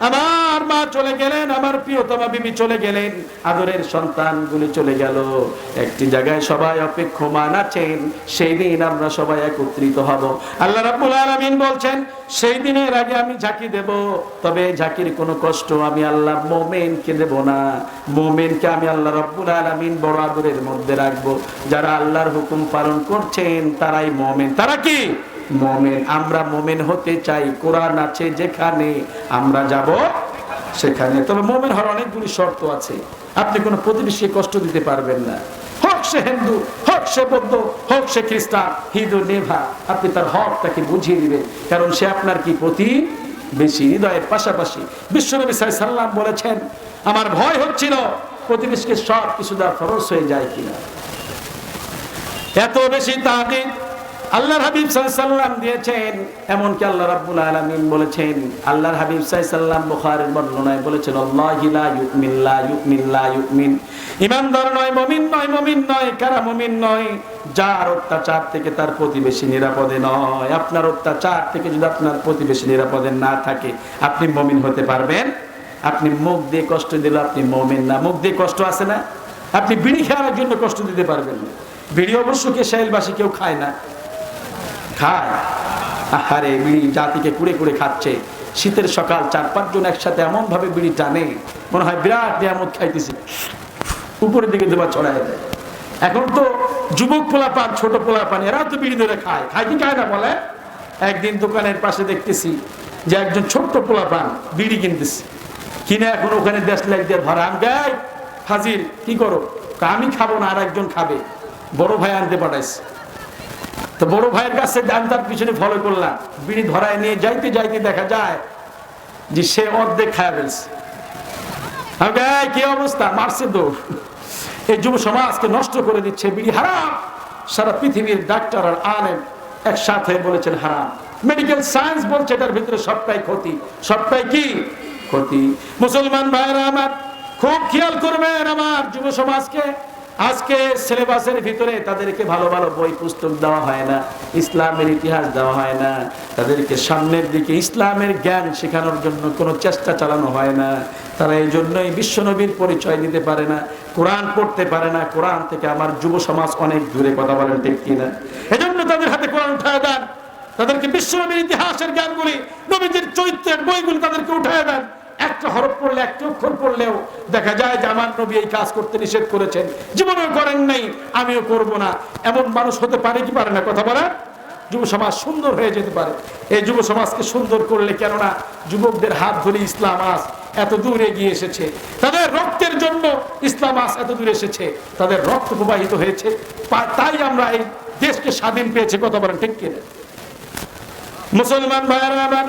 আমার মা চলে গেলেন, আমার প্রিয়তমা বিবি চলে গেলেন, আদরের সন্তানগুলি চলে গেল। একটি জায়গায় সবাই অপেক্ষমান আছেন, সেই দিন আমরা সবাই একত্রিত হব। আল্লাহ রাব্বুল আলামিন বলছেন, সেই দিনের আগে আমি ঝাঁকি দেব, তবে ঝাঁকির কোনো কষ্ট আমি আল্লাহ মোমেনকে দেব না। মোমেনকে আমি আল্লাহ রাব্বুল আলামিন বড় আদরের মধ্যে রাখব। যারা আল্লাহর হুকুম পালন করছেন, তারাই মোমেন। তারা কি? মোমেন, আমরা মোমেন হতে চাই, কোরআন আছে যেখানে আমরা যাব সেখানে। তবে মোমেন হওয়ার অনেকগুলি শর্ত আছে। আপনি কোনো প্রতিবেশী কষ্ট দিতে পারবেন না। হোক সে হিন্দু, হোক সে বৌদ্ধ, হোক সে খ্রিস্টান হিন্দু নেভা, আপনি তার হক তাকে বুঝিয়ে দিবেন, কারণ সে আপনার কি প্রতি বেশি হৃদয়ের পাশাপাশি। বিশ্বনবী সাল্লাম বলেছেন, আমার ভয় হচ্ছিল প্রতিবেশীকে সব কিছু দেওয়া খরচ হয়ে যায় কিনা। এত বেশি তাকিদ আল্লাহর হাবিব সাল্লাম দিয়েছেন, এমনকি আল্লাহ রাব্বুল আলামিন বলেছেন, আল্লাহর হাবিব সাল্লাম বুখারীর বর্ণনায় বলেছেন, আল্লাহি লা ইমানদার নয়, মুমিন নয় মুমিন নয়, কারা মুমিন নয়? যার অত্যাচার থেকে তার প্রতিবেশী নিরাপদে নয়। আপনার অত্যাচার থেকে যদি আপনার প্রতিবেশী নিরাপদে না থাকে, আপনি মুমিন হতে পারবেন। আপনি মুখ দিয়ে কষ্ট দিলে আপনি মুমিন না। মুখ দিয়ে কষ্ট আছে না? আপনি বিড়ি খাওয়ার জন্য কষ্ট দিতে পারবেন বিড়ি অবশ্য কে শাইলবাসী কেউ খায় না। খায়। আহারে, বিড়ি জাতিকে কুড়ে কুড়ে খাচ্ছে। শীতের সকাল চার পাঁচজন একসাথে এমন ভাবে বিড়ি টানে, মনে হয় বিরাট নিয়ামত খাইতেছি। উপরের দিকে দেবা ছড়ায় দেয়। এখন তো যুবক পোলা পান ছোট পোলা পান এরাও তো বিড়ি ধরে খায়। খায় কি খায় না বলে? একদিন দোকানের পাশে দেখতেছি যে একজন ছোট্ট পোলা পান বিড়ি কিনতেছি। কিনে এখন ওখানে দেশ লাইট দিয়ে ভরা। আমি গাই হাজির কি করো? আমি খাব না, আর একজন খাবে। বড় ভাই আনতে পাঠাইছে। তো বড় ভাইয়ের কাছে আমি তার পিছনে ফলো করলাম। বিড়ি ধরায় নিয়ে যাইতে যাইতে দেখা যায় যে সে অর্ধেক খায় ফেলছে। আমি বলি, "এই, কি অবস্থা? মারছে এই যুব সমাজকে নষ্ট করে দিচ্ছে বিড়ি হারাম। সারা পৃথিবীর ডাক্তার আর আলেম একসাথে বলেছেন হারাম। মেডিকেল সায়েন্স বলছে এটার ভিতরে সবটাই ক্ষতি। সবটাই কি? ক্ষতি। মুসলমান ভাইরা আমার খুব খেয়াল করবেন আমার যুব সমাজকে। আজকে সিলেবাসের ভিতরে তাদেরকে ভালো ভালো বই পুস্তক দেওয়া হয় না, ইসলামের ইতিহাস দেওয়া হয় না, তাদেরকে সামনের দিকে ইসলামের জ্ঞান শেখানোর জন্য কোনো চেষ্টা চালানো হয় না, তারা এই জন্যই বিশ্বনবীর পরিচয় দিতে পারে না, কোরআন পড়তে পারে না, কোরআন থেকে আমার যুব সমাজ অনেক দূরে, কথা বলেন ঠিক কিনা? এজন্য তাদের হাতে কোরআন উঠায় দেন, তাদেরকে বিশ্বনবীর ইতিহাসের জ্ঞানগুলি নবীজির চরিত্রের বইগুলি তাদেরকে উঠায় দেন। একটা হরফ পড়লে, একটা অক্ষর পড়লেও দেখা যায় যে আমার নবী এই কাজ করতে নিষেধ করেছেন। জীবনেও করেন নাই, আমিও করব না। এমন মানুষ হতে পারে কি পারে না? কথা বলা যুব সমাজ সুন্দর হয়ে যেতে পারে। এই যুব সমাজকে সুন্দর করলে কেননা যুবকদের হাত ধরে ইসলাম আস এত দূর এগিয়ে এসেছে। তাদের রক্তের জন্য ইসলাম আস এত দূর এসেছে। তাদের রক্ত প্রবাহিত হয়েছে। তাই আমরা এই দেশকে স্বাধীন পেয়েছি। কথা বলেন ঠিক কিনা? মুসলমান ভাইয়ারা, আমার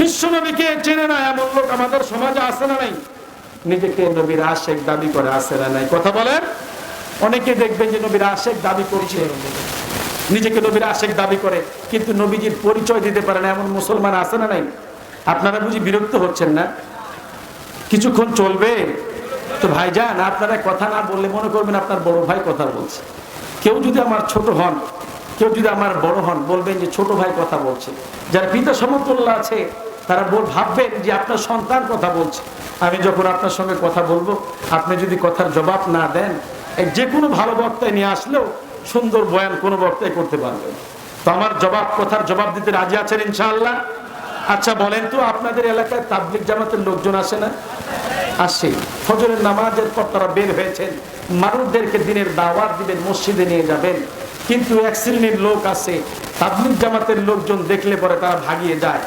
বিশ্বনবীকে চেনে না, এমন লোক আমাদের সমাজে আছে না নাই? নিজেকে নবীর আশেক দাবি করে আছে না নাই? কথা বলেন। অনেকে দেখবেন যে নবীর আশেক দাবি করছে। নিজেকে নবীর আশেক দাবি করে, কিন্তু নবীজির পরিচয় দিতে পারে না, এমন মুসলমান আছে না নাই? আপনারা বুঝি বিরক্ত হচ্ছেন না? কিছুক্ষণ চলবে। তো ভাইজান, আপনারা কথা না বললে মনে করবেন আপনার বড় ভাই কথা বলছে। কেউ যদি আমার ছোট হন কেউ যদি আমার বড় হন, বলবেন যে ছোট ভাই কথা বলছে। যার পিতা সমতুল্য আছে, তারা বল ভাববেন যে আপনার সন্তান কথা বলছে। আমি যখন আপনার সঙ্গে কথা বলব, আপনি যদি কথার জবাব না দেন যে কোনো ভালো বক্তায় নিয়ে আসলেও সুন্দর বয়ান কোনো বক্তায় করতে পারবেন তো আমার জবাব, কথার জবাব দিতে রাজি আছেন ইনশাআল্লাহ? আচ্ছা বলেন তো, আপনাদের এলাকায় তাবলিক জামাতের লোকজন আসে না? আসে। ফজরের নামাজের পর তারা বের হয়েছেন। মানুষদেরকে দিনের দাওয়াত দিবেন, মসজিদে নিয়ে যাবেন। কিন্তু এক শ্রেণির লোক আছে তাবলিক জামাতের লোকজন দেখলে পরে তারা ভাগিয়ে যায়।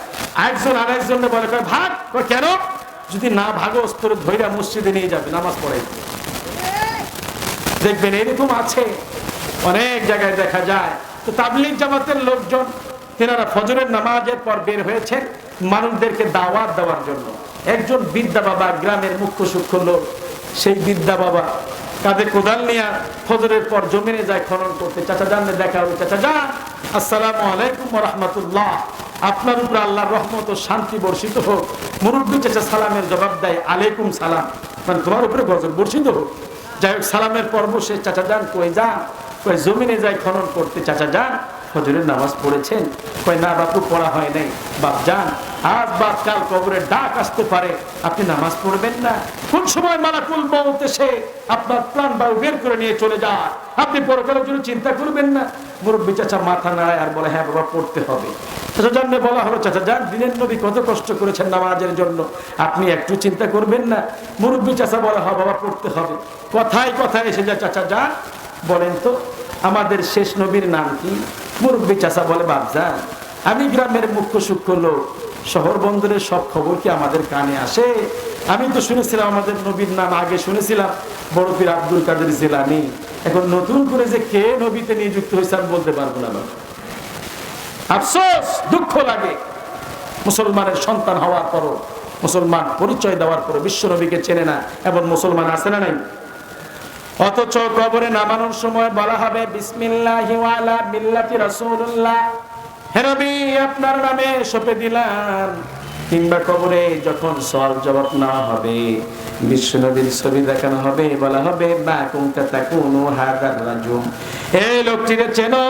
একজন আরেকজন বলে ভাগ? কেন? যদি না ভাগো তোরে ধৈরা মসজিদে নিয়ে যাবে, নামাজ পড়ে দেখবেন এরকম আছে, অনেক জায়গায় দেখা যায়। তো তাবলিগ জামাতের লোকজন, তেনারা ফজরের নামাজের পর বের হয়েছে মানুষদেরকে দাওয়াত দেওয়ার জন্য। একজন বিদ্যা বাবা, গ্রামের মুখ্য সূক্ষ্ম লোক, সেই বিদ্যা বাবা কাঁধে কোদাল নিয়ে ফজরের পর জমিনে যায় খনন করতে। চাচা জানলে দেখা হবে। চাচা যা আসসালামু আলাইকুম রহমতুল্লাহ। আপনার উপর আল্লাহর রহমত ও শান্তি বর্ষিত হোক। মুরব্বী চাচা সালামের জবাব দেয়, আলাইকুম সালাম। মানে তোমার উপরে গজব বর্ষিত হোক। যাই হোক, সালামের পর্ব শেষ। চাচা যান, কই যা কই জমিনে যাই খনন করতে। চাচা যান, ফজরের নামাজ পড়েছেন। কয় না, বাপু, পড়া হয় নাই। বাপ, যান। আজ বাপ কাল কবরের ডাক আসতে পারে। আপনি নামাজ পড়বেন না। কোন সময় মালাকুল মৌত এসে আপনার প্রাণ বায়ু বের করে নিয়ে চলে যায়। আপনি পরকালের জন্য চিন্তা করবেন না। মুরব্বী চাচা মাথা নাড়ায় আর বলে হ্যাঁ বাবা, পড়তে হবে। জানলে বলা হলো চাচা যান দিনের নবী কত কষ্ট করেছেন নামাজের জন্য। আপনি একটু চিন্তা করবেন না। মুরব্বী চাচা বলা, হয় বাবা, পড়তে হবে। কথায় কথায় এসে যা চাচা যান বলেন তো, আমাদের শেষ নবীর নাম কি? মুরব্বী চাচা বলে, বাপজান, আমি গ্রামের মুখ্য সূক্ষ্ম লোক। শহর বন্দরের সব খবর কি আমাদের কানে আসে? আমি তো শুনেছিলাম, আমাদের নবীর নাম আগে শুনেছিলাম, বড় পীর আব্দুল কাদের জিলানি। এখন নতুন করে যে কে নবীতে নিযুক্ত হয়েছে আমি বলতে পারব না আফসোস, দুঃখ লাগে। মুসলমানের সন্তান হওয়ার পরও, মুসলমান পরিচয় দেওয়ার পরও বিশ্ব নবীকে চেনে না এবং মুসলমান আছে না নাই? অথচ কবরে নামানোর সময় বলা হবে, বিসমিল্লাহি মিল্লাতি রাসূলুল্লাহ। হে আপনার নামে সপে দিলাম। কিংবা কবরে যখন সওয়াল জবাব নেওয়া হবে, বিশ্ব নবীর ছবি দেখানো হবে, বলা হবে, মা কুনতা তাকুনু হাদার রাজুম। এই লোকটিকে চেনো,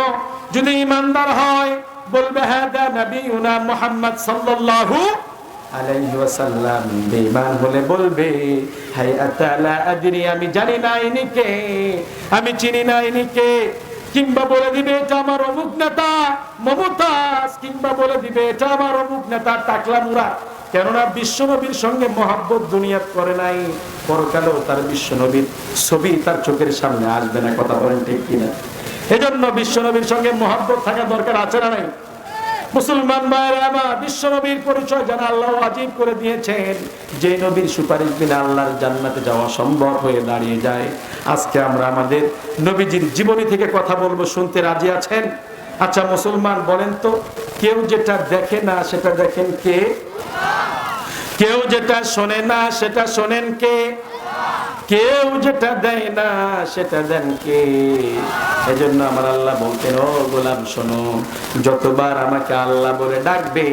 যদি ইমানদার হয়, বলবে, হাদা নবিউনা মুহাম্মদ সাল্লাল্লাহু আলাইহি ওয়াসাল্লাম। বেঈমান হলে বলবে, হাই আতালা আদরি, আমি জানি না ইনি কে, আমি চিনি না ইনি কে। কিংবা বলে দিবে এটা আমার অমুক নেতা মমতাজ, কিংবা বলে দিবে এটা আমার অমুক নেতা টাকলা মুরা কেননা বিশ্বনবীর সঙ্গে মহাব্বত দুনিয়াত করে নাই, পরকালেও তার বিশ্বনবীর ছবি তার চোখের সামনে আসবে না, কথা বলেন ঠিক কিনা? এজন্য বিশ্বনবীর সঙ্গে মহাব্বত থাকা দরকার আছে না নাই? মুসলমান ভাইয়েরা, আমার বিশ্ব নবীর পরিচয় জানা আল্লাহ আজিব করে দিয়েছেন। যে নবীর সুপারিশ বিনা আল্লাহর জান্নাতে যাওয়া সম্ভব হয়ে দাঁড়িয়ে যায়। আজকে আমরা আমাদের নবীজির জীবনী থেকে কথা বলব, শুনতে রাজি আছেন? আচ্ছা মুসলমান বলেন তো, কেউ যেটা দেখে না সেটা দেখেন কে? কেউ যেটা শোনে না সেটা শোনেন কে? কেউ যেটা দেয় না, সেটা দেন কে? এজন্য আমার আল্লাহ বলতেন, ও গোলাম, শোনো, যতবার আমাকে আল্লাহ বলে ডাকবে,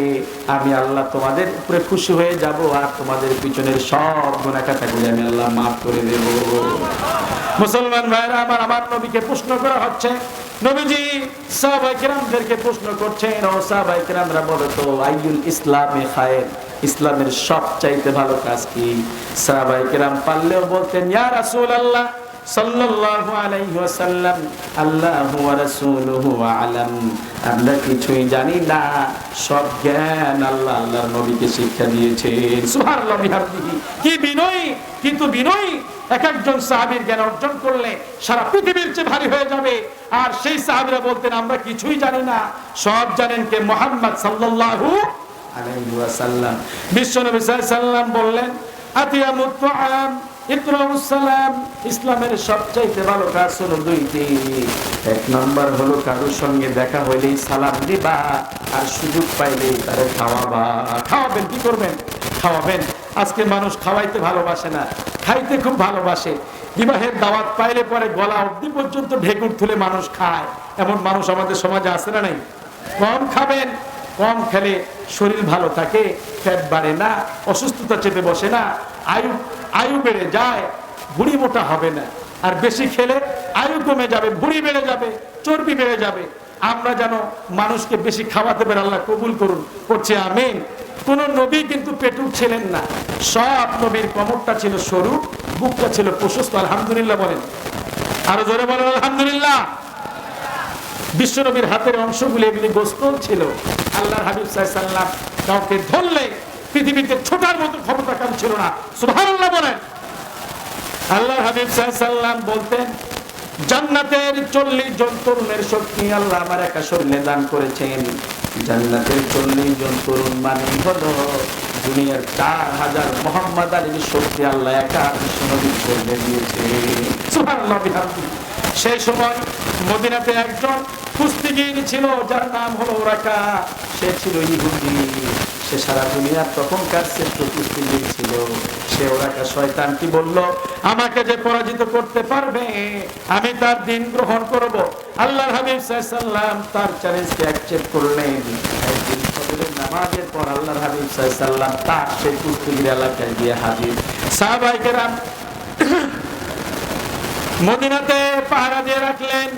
আমি আল্লাহ তোমাদের উপরে খুশি হয়ে যাব আর তোমাদের পিছনের সব গুণাকাটাগুলি আমি আল্লাহ মাফ করে দেব। মুসলমান ভাইরা, আমার আমার নবীকে প্রশ্ন করা হচ্ছে, নবীজি সাহাবাই কিরামদেরকে প্রশ্ন করছেন, ও সাহাবাই কিরামরা বলো তো, আইয়ুল ইসলামে খায়ের ইসলামের সবচাইতে ভালো কাজ কি? সাহাবাই কিরাম পারলেও বলতেন, ইয়া রাসূলুল্লাহ, সাল্লাল্লাহু আলাইহি ওয়াসাল্লাম, আল্লাহু ওয়া রাসূলুহু আলাম। আমরা কিছুই জানি না, সব জ্ঞান আল্লাহ, আল্লাহর নবীকে শিক্ষা দিয়েছেন। সুবহানাল্লাহ বিহামদিহি। কি বিনয়ী, কিন্তু বিনয়ী, এক একজন সাহাবীর জ্ঞান অর্জন করলে সারা পৃথিবীর চেয়ে ভারী হয়ে যাবে। আর সেই সাহাবীরা বলতেন, আমরা কিছুই জানি না, সব জানেন কে মোহাম্মদ সাল্লাল্লাহু দেখা সালাম দিবা, আর সুযোগ খাওয়াবা। খাওয়াবেন, কি করবেন? খাওয়াবেন। আজকে মানুষ খাওয়াইতে ভালোবাসে না, খাইতে খুব ভালোবাসে। বিবাহের দাওয়াত পাইলে পরে গলা অবধি পর্যন্ত ঢেকুর তুলে মানুষ খায়। এমন মানুষ আমাদের সমাজে আছে না নাই? কম খাবেন। কম খেলে শরীর ভালো থাকে ফ্যাট বাড়ে না, অসুস্থতা চেপে বসে না, আয়ু আয়ু বেড়ে যায় ভুড়ি মোটা হবে না। আর বেশি খেলে আয়ু কমে যাবে ভুড়ি বেড়ে যাবে, চর্বি বেড়ে যাবে। আমরা যেন মানুষকে বেশি খাওয়াতে পারে, আল্লাহ কবুল করুন, করছে, আমিন। কোন নবী কিন্তু পেটুক ছিলেন না। সব নবীর কমরটা ছিল সরু, বুকটা ছিল প্রশস্ত, আলহামদুলিল্লাহ বলেন। আরও জোরে বলেন, আলহামদুলিল্লাহ। বিশ্বনবীর হাতের অংশগুলি এগুলি গোস্তল ছিল। আল্লাহর হাবিব সাল্লাম কাউকে ধরলে পৃথিবীতে ছোটার মতো ক্ষমতা কাম ছিল না। সুবহানাল্লাহ বলেন। আল্লাহর হাবিব সাল্লাম বলতেন, জান্নাতের চল্লিশ জন তরুণের শক্তি আল্লাহ আমার একা শরীরে দান করেছেন। জান্নাতের চল্লিশ জন তরুণ মানে হলো দুনিয়ার চার হাজার মোহাম্মদ আলীর শক্তি আল্লাহ একা বিশ্বনবীর শরীরে দিয়েছে সেই সময় মদিনাতে একজন কুস্তিগির ছিল, যার নাম হলো ওরাকা। সে ছিল ইহুদি। সে সারা দুনিয়ার তখনকার শ্রেষ্ঠ কুস্তিগির ছিল। সে ওরাকা শয়তান কি বলল, আমাকে যে পরাজিত করতে পারবে, আমি তার দিন গ্রহণ করব। আল্লাহ হাবিব সাল্লাম তার চ্যালেঞ্জকে অ্যাকসেপ্ট করলেন। একদিন নামাজের পর আল্লাহ হাবিব সাল্লাম তার সেই কুস্তিগির এলাকায় গিয়ে হাজির। সাহাবাইকেরাম মদিনাতে পাহারা দিয়ে রাখলেন।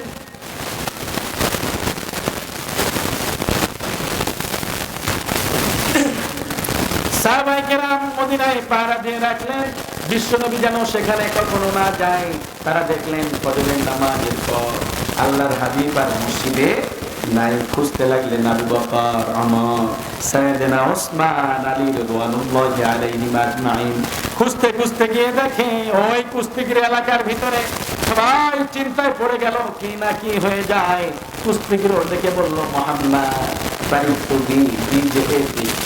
সাহাবাই কেরাম মদিনায় পাহারা দিয়ে রাখলেন। বিশ্বনবী যেন সেখানে কখনো না যায়, তারা দেখলেন ফজরের নামাজের পর আল্লাহর হাবিব আর মসজিদে নাই। খুঁজতে লাগলেন আবু বকর আমর সাইয়েদনা ওসমান, আলী রাদিয়াল্লাহু আলাইহিম আজমাইন। খুঁজতে খুঁজতে গিয়ে দেখে ওই কুস্তিগির এলাকার ভিতরে সবাই চিন্তায় পড়ে গেল, কি না কি হয়ে যায়। কুস্তিগির দেখে বলল, মোহাম্মদ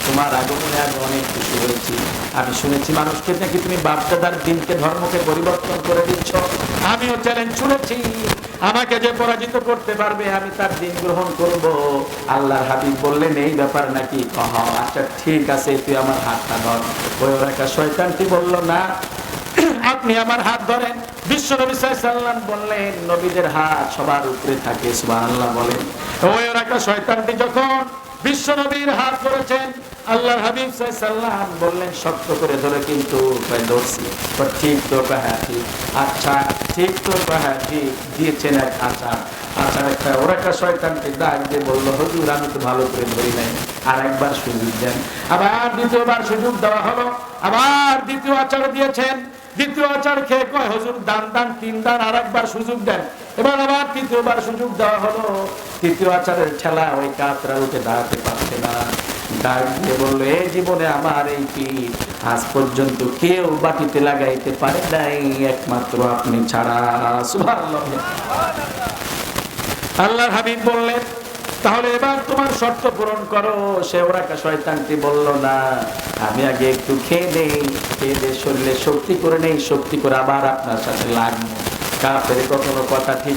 তোমার আগমনে আগে অনেক খুশি হয়েছি। আমি শুনেছি মানুষকে নাকি তুমি বাপদাদার দিনকে ধর্মকে পরিবর্তন করে দিচ্ছ। আমিও চ্যালেঞ্জ শুনেছি। আমাকে যে পরাজিত করতে পারবে, আমি তার দিন গ্রহণ করব। আল্লাহর হাবিব বললেন, এই ব্যাপার নাকি আচ্ছা ঠিক আছে, তুই আমার হাতটা ধর। ওই ওর শয়তানটি বলল, না আপনি আমার হাত ধরেন। বিশ্ব নবী সাল্লাম বললেন, নবীদের হাত সবার উপরে থাকে, সুবহানাল্লাহ বলেন। ওই ওর একটা শয়তানটি যখন বিশ্ব নবীর হাত ধরেছেন, আল্লাহর হাবিব সাল্লাম বললেন, শক্ত করে ধরে কিন্তু ঠিক তো হ্যাঁ আচ্ছা ঠিক তো হ্যাঁ দিয়েছেন এক আচার। আচার একটা, ওর একটা শয়তানকে ডাক দিয়ে বলল, হুজুর, আমি তো ভালো করে ধরি নাই। আর একবার সুযোগ দেন। আবার দ্বিতীয়বার সুযোগ দেওয়া হলো। আবার দ্বিতীয় আচার দিয়েছেন। দ্বিতীয় আচার খেয়ে কয়, হুজুর, দান দান, তিন দান আর একবার সুযোগ দেন। এবার আবার তৃতীয়বার সুযোগ দেওয়া হলো। তৃতীয় আচারের ঠেলা ওই কাতরা উঠে দাঁড়াতে পারছে না। ডাক দিয়ে বলল এই জীবনে আমার এই পিঠ আজ পর্যন্ত কেউ বাটিতে লাগাইতে পারে নাই, একমাত্র আপনি ছাড়া। সুবহানাল্লাহ। আল্লাহর হাবিব বললেন তাহলে এবার তোমার শর্ত পূরণ করো। সে ওরা শয়তানটি বলল, না, আমি আগে একটু খেয়ে নেই, খেয়ে দিয়ে শরীরে শক্তি করে নেই, শক্তি করে আবার আপনার সাথে লাগবো। কাপের কখনো কথা ঠিক